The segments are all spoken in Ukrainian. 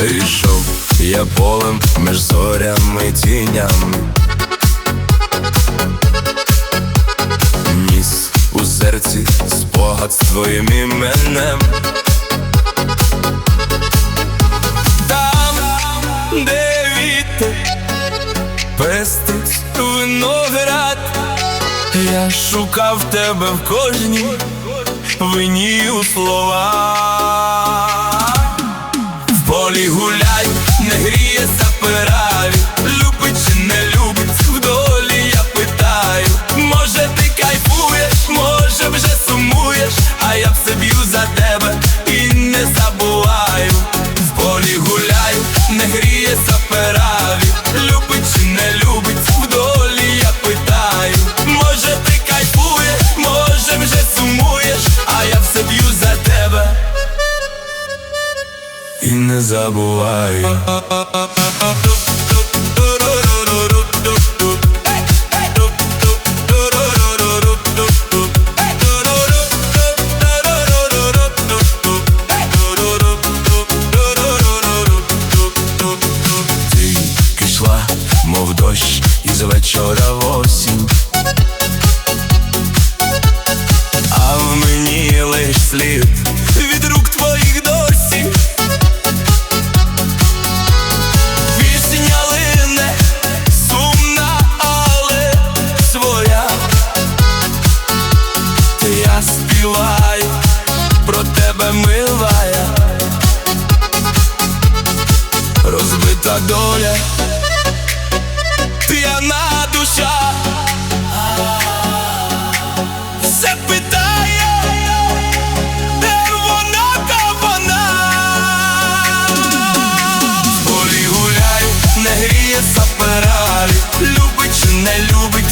Вийшов я полем між зорями тінями Ніс у серці спогад з твоїм іменем. Там, де вітер пестить виноград я шукав тебе в кожній вині у словах. забувай. Ти пішла, мов дощ, і з вечора в доля, п'яна душа, все питає, де вона та вона? Полі гуляю, не гріє сапера, любить чи не любить.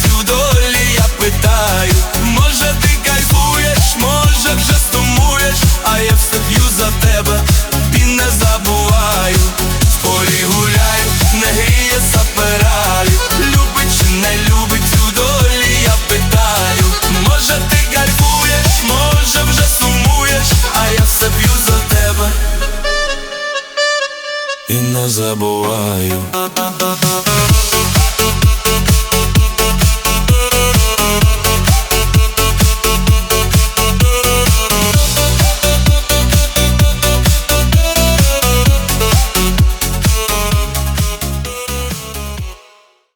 забуваю.